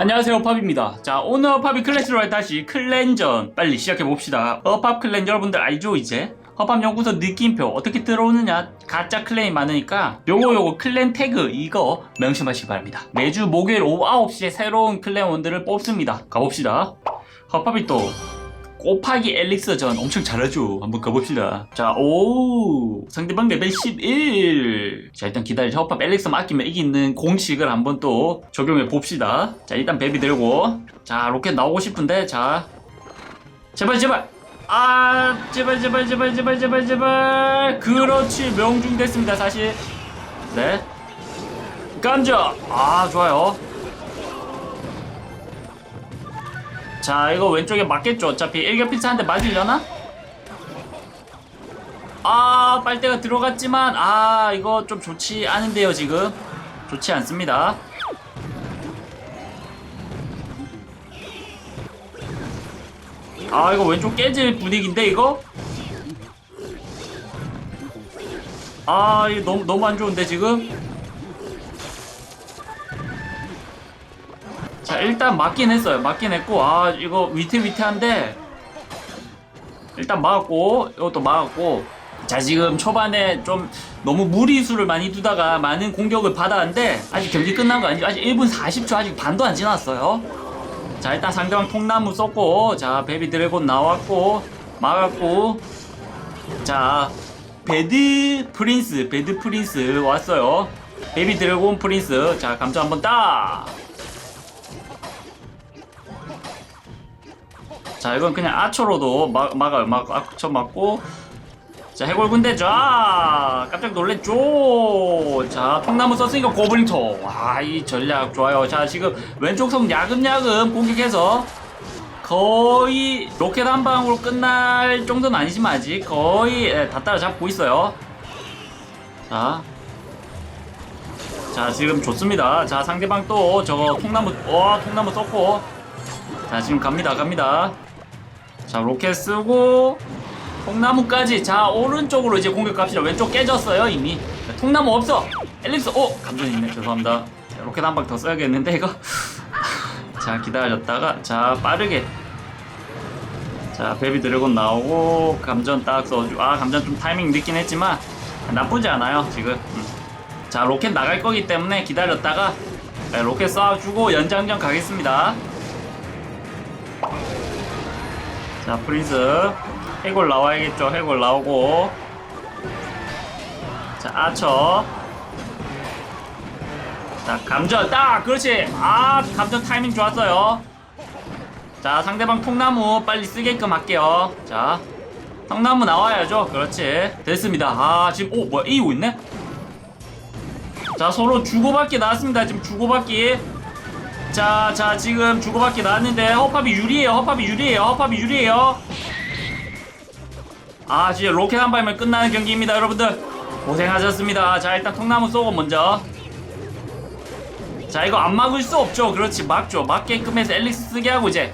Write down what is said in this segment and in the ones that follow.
안녕하세요 허팝입니다. 자 오늘 허팝이 클래스로 다시 클랜전 빨리 시작해봅시다. 허팝 클랜 여러분들 알죠 이제? 허팝 연구소 느낌표 어떻게 들어오느냐? 가짜 클랜이 많으니까 요거 요거 클랜 태그 이거 명심하시기 바랍니다. 매주 목요일 오후 9시에 새로운 클랜원들을 뽑습니다. 가봅시다. 허팝이 또 곱하기 엘릭서 전 엄청 잘하죠. 한번 가봅시다. 자오 상대방 레벨 11 자 일단 기다리자 허팝 엘릭서 맡기면 이기는 공식을 한번 또 적용해 봅시다. 자 일단 베비 들고. 자 로켓 나오고 싶은데 자. 제발 제발. 아 제발 제발 제발 제발 제발 제발. 그렇지. 명중 됐습니다 사실. 네. 감자 아 좋아요 자 이거 왼쪽에 맞겠죠 어차피 일격필사한테 맞으려나? 아 빨대가 들어갔지만 아 이거 좀 좋지 않은데요 지금 좋지 않습니다 아 이거 왼쪽 깨질 분위기인데 이거? 아 이거 너무 너무 안 좋은데 지금? 자 일단 맞긴 했어요. 맞긴 했고 아 이거 위태위태한데 일단 막았고 이것도 막았고. 자 지금 초반에 좀 너무 무리수를 많이 두다가 많은 공격을 받았는데 아직 경기 끝난 거 아니죠? 아직 1분 40초 아직 반도 안 지났어요. 자 일단 상대방 통나무 썼고 자 베비 드래곤 나왔고 막았고. 자 배드 프린스 배드 프린스 왔어요. 베비 드래곤 프린스. 자 감자 한번 딱 자 이건 그냥 아초로도 막, 막아요. 막 아초 맞고. 자 해골 군대 자 깜짝 놀랬죠? 자 통나무 썼으니까 고블린토 와이 전략 좋아요. 자 지금 왼쪽 성 야금야금 공격해서 거의 로켓 한 방으로 끝날 정도는 아니지만 아직 거의 예, 다 따라잡고 있어요. 자. 자 지금 좋습니다. 자 상대방 또 저거 통나무 와 통나무 썼고. 자 지금 갑니다 갑니다 자 로켓 쓰고 통나무까지. 자 오른쪽으로 이제 공격 갑시다. 왼쪽 깨졌어요 이미. 자, 통나무 없어. 엘릭스 오! 감전 있네. 죄송합니다. 자, 로켓 한 방 더 써야겠는데 이거? 자 기다렸다가 자 빠르게. 자 베비 드래곤 나오고 감전 딱 써주 아 감전 좀 타이밍 늦긴 했지만 나쁘지 않아요 지금. 음. 자 로켓 나갈 거기 때문에 기다렸다가 네, 로켓 쏴주고 연장전 가겠습니다 자 프린스. 해골 나와야겠죠? 해골 나오고. 자 아처. 자 감전. 딱! 그렇지! 아 감전 타이밍 좋았어요. 자 상대방 통나무 빨리 쓰게끔 할게요. 자 통나무 나와야죠? 그렇지. 됐습니다. 아 지금 오 뭐야? 이고 있네? 자 서로 주고받기 나왔습니다. 지금 주고받기 자, 자, 지금 주고받기 나왔는데 허팝이 유리해요. 허팝이 유리해요. 허팝이 유리해요. 아, 진짜 로켓 한 발면 끝나는 경기입니다, 여러분들. 고생하셨습니다. 자, 일단 통나무 쏘고 먼저. 자, 이거 안 막을 수 없죠. 그렇지, 막죠. 막게끔 해서 앨리스 쓰게 하고 이제.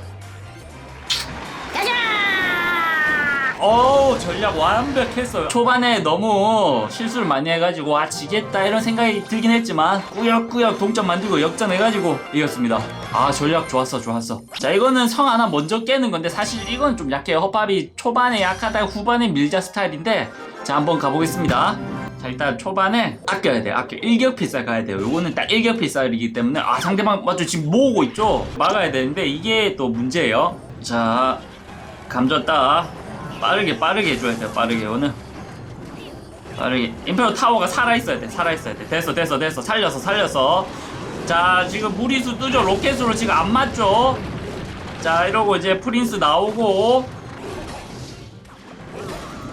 어우 전략 완벽했어요. 초반에 너무 실수를 많이 해가지고 아 지겠다 이런 생각이 들긴 했지만 꾸역꾸역 동점 만들고 역전해가지고 이겼습니다. 아 전략 좋았어 좋았어. 자 이거는 성 하나 먼저 깨는 건데 사실 이건 좀 약해요. 허팝이 초반에 약하다 후반에 밀자 스타일인데 자 한번 가보겠습니다. 자 일단 초반에 아껴야 돼요 아껴. 일격 필살 가야 돼요. 요거는 딱 일격 필살이기 때문에 아 상대방 맞죠 지금 모으고 있죠? 막아야 되는데 이게 또 문제예요. 자딱 빠르게 빠르게 해줘야 돼요. 빠르게 오늘. 빠르게. 임페로 타워가 살아있어야 돼 살아있어야 돼. 됐어 됐어 됐어. 살렸어 살렸어 자 지금 무리수 뜨죠. 로켓으로 지금 안 맞죠? 자 이러고 이제 프린스 나오고.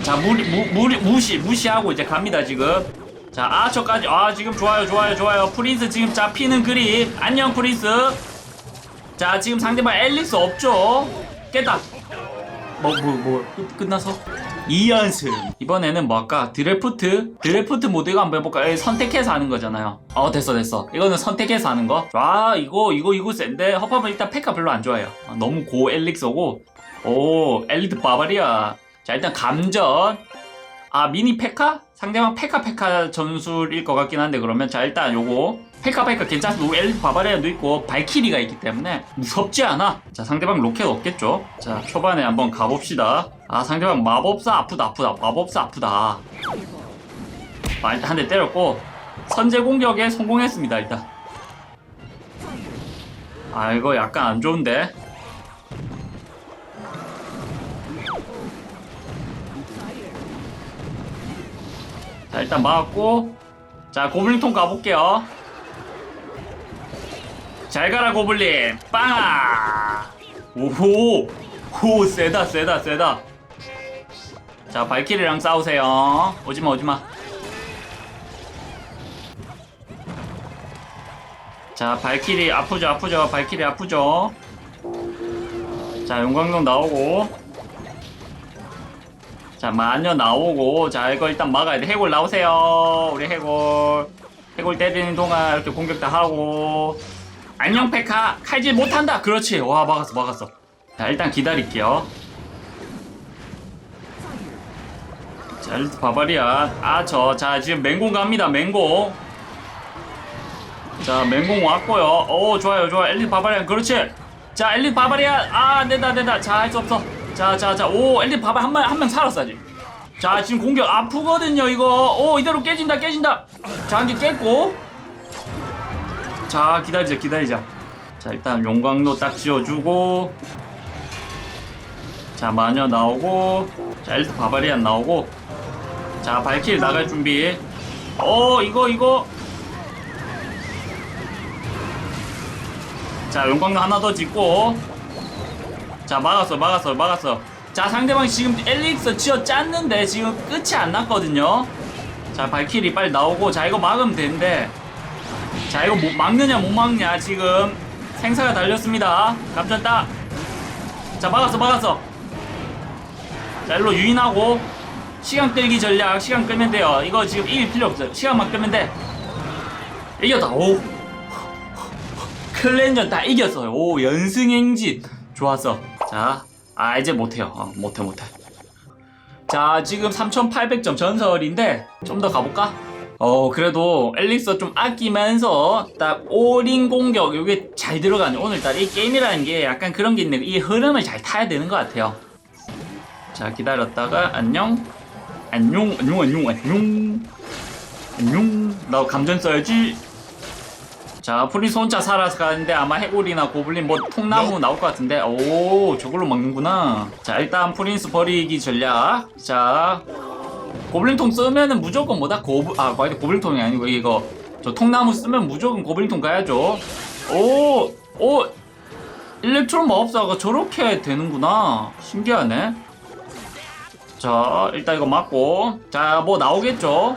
자 무리 무, 무리 무시 무시하고 이제 갑니다 지금. 자 아처까지. 아 지금 좋아요 좋아요 좋아요. 프린스 지금 잡히는 그림. 안녕 프린스. 자 지금 상대방 앨리스 없죠? 깼다 뭐, 뭐, 뭐, 끝, 끝나서? 2연승. 이번에는 뭐 할까? 드래프트? 드래프트 모드 이거 한번 해볼까? 요 선택해서 하는 거잖아요. 어, 됐어, 됐어. 이거는 선택해서 하는 거. 아, 이거, 이거, 이거 센데? 허팝은 일단 페카 별로 안 좋아해요. 아, 너무 고 엘릭서고. 오, 엘리트 바바리아. 자, 일단 감전. 아, 미니 페카? 상대방 페카 페카 전술일 것 같긴 한데, 그러면. 자, 일단 요거. 헬카바이카 괜찮고 엘리트 바바리안도 있고 발키리가 있기 때문에 무섭지 않아. 자 상대방 로켓 없겠죠? 자 초반에 한번 가봅시다. 아 상대방 마법사 아프다 아프다 마법사 아프다. 아, 일단 한대 때렸고 선제 공격에 성공했습니다 일단. 아 이거 약간 안 좋은데? 자 일단 막았고 자 고블린통 가볼게요 잘 가라 고블린. 빵아 오호. 호 세다 세다 세다. 자 발키리랑 싸우세요. 오지마 오지마. 자 발키리 아프죠 아프죠. 발키리 아프죠. 자 용광로 나오고. 자 마녀 나오고. 자 이거 일단 막아야 돼. 해골 나오세요. 우리 해골. 해골 때리는 동안 이렇게 공격 다 하고 안녕 페카. 칼질 못한다. 그렇지. 와 막았어 막았어. 자 일단 기다릴게요. 자 일단 바바리안 아저 자 지금 맹공 갑니다 맹공. 자 맹공 왔고요. 오 좋아요 좋아요. 엘리 바바리안 그렇지. 자 엘리 바바리안 아 된다 된다. 자 할 수 없어. 자 자 자 오 엘리 바바 한명 한 명 살았어 아직. 자 지금 공격 아프거든요 이거. 오 이대로 깨진다 깨진다. 자 한 개 깼고 자 기다리자 기다리자. 자 일단 용광로 딱 지어주고. 자 마녀 나오고. 자 엘리 바바리안 나오고. 자 발킬 나갈 준비. 오 이거 이거. 자 용광로 하나 더 짓고. 자 막았어 막았어 막았어. 자 상대방 지금 엘릭서 지어 짰는데 지금 끝이 안 났거든요. 자 발키리 빨리 나오고. 자 이거 막으면 되는데 자 이거 못 막느냐 못 막냐 지금 생사가 달렸습니다 감전다 자 막았어 막았어 자 일로 유인하고 시간 끌기 전략 시간 끌면 돼요 이거 지금 이길 필요 없어요 시간만 끌면 돼 이겼다 오 클렌전 다 이겼어요. 오 연승 행진 좋았어. 자, 아 이제 못해요. 어, 못해 못해. 자 지금 3,800점 전설인데 좀 더 가볼까? 어 그래도 엘릭서 좀 아끼면서 딱 올인 공격 이게 잘 들어가네 오늘따라 이 게임이라는 게 약간 그런 게 있네. 이 흐름을 잘 타야 되는 것 같아요. 자 기다렸다가 안녕. 안녕 안녕 안녕 안녕. 안녕. 나 감전 써야지. 자 프린스 혼자 살아서 가는데 아마 해골이나 고블린 뭐 통나무 나올 것 같은데. 오 저걸로 막는구나. 자 일단 프린스 버리기 전략. 자 고블린통 쓰면은 무조건 뭐다? 고블 아 맞아 고블린통이 아니고 이거 저 통나무 쓰면 무조건 고블린통 가야죠. 오오 일렉트론 마법사가 저렇게 되는구나. 신기하네. 자 일단 이거 맞고. 자 뭐 나오겠죠?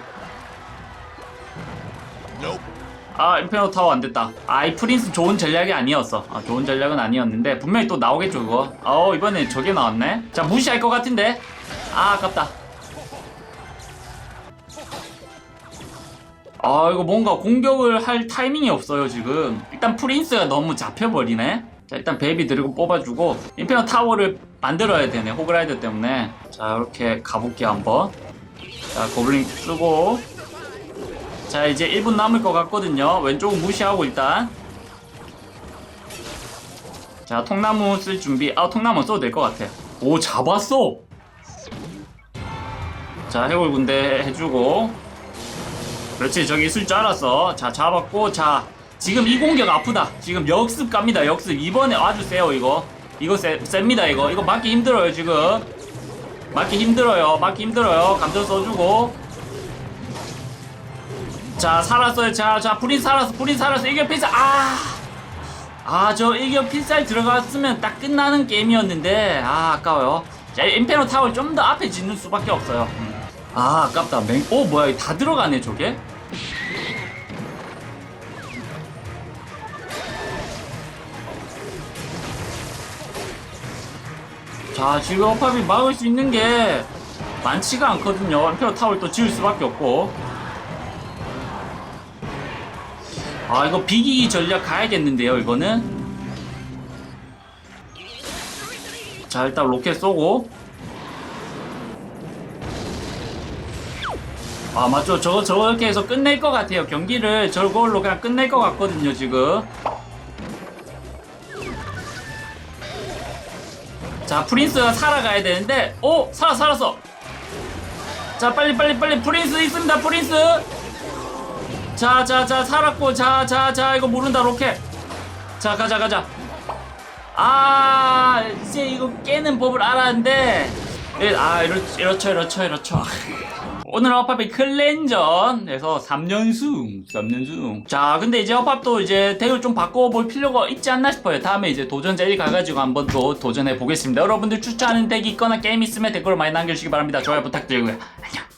아 임페로 타워 안 됐다. 아 이 프린스 좋은 전략이 아니었어. 아, 좋은 전략은 아니었는데 분명히 또 나오겠죠 그거. 어 이번에 저게 나왔네. 자 무시할 것 같은데. 아 아깝다 아 이거 뭔가 공격을 할 타이밍이 없어요 지금. 일단 프린스가 너무 잡혀버리네. 자 일단 베이비 드래곤 뽑아주고 임페로 타워를 만들어야 되네 호그라이더 때문에. 자 이렇게 가볼게요 한번. 자 고블린 쓰고. 자 이제 1분 남을 것 같거든요. 왼쪽은 무시하고 일단. 자 통나무 쓸 준비. 아 통나무 써도 될 것 같아 오 잡았어! 자 해골 군대 해주고 그렇지 저기 있을 줄 알았어. 자 잡았고 자 지금 이 공격 아프다. 지금 역습 갑니다 역습. 이번에 아주 세요 이거. 이거 세, 셉니다 이거. 이거 막기 힘들어요 지금. 막기 힘들어요 막기 힘들어요. 감정 써주고. 자 살았어요. 자자 불인 살았어 불인 살았어. 일격 필살 아아 저 일격 필살 들어갔으면 딱 끝나는 게임이었는데 아 아까워요. 자 임페로 타워 좀더 앞에 짓는 수밖에 없어요. 음. 아 아깝다. 맹오 뭐야 이거 다 들어가네 저게? 자 지금 어팝이 막을 수 있는 게 많지가 않거든요. 임페로 타워를 또 지을 수밖에 없고. 아 이거 비기기 전략 가야겠는데요 이거는? 자 일단 로켓 쏘고 아 맞죠. 저거 저렇게 해서 끝낼 것 같아요. 경기를. 저걸로 그냥 끝낼 것 같거든요 지금. 자 프린스가 살아가야 되는데 오 살아 살았어. 자 빨리 빨리 빨리. 프린스 있습니다 프린스. 자자자 살았고. 자 자 자 이거 모른다 로켓. 자 가자 가자. 아 이제 이거 깨는 법을 알았는데. 예, 아 이렇, 이렇죠 이렇죠 이렇죠 오늘 허팝이 클랜전에서 3연승 3연승 자 근데 이제 허팝도 이제 대우 좀 바꿔볼 필요가 있지 않나 싶어요. 다음에 이제 도전 제리 가가지고 한번 또 도전해 보겠습니다. 여러분들 추천하는 덱이 있거나 게임 있으면 댓글로 많이 남겨주시기 바랍니다. 좋아요 부탁드리고요. 안녕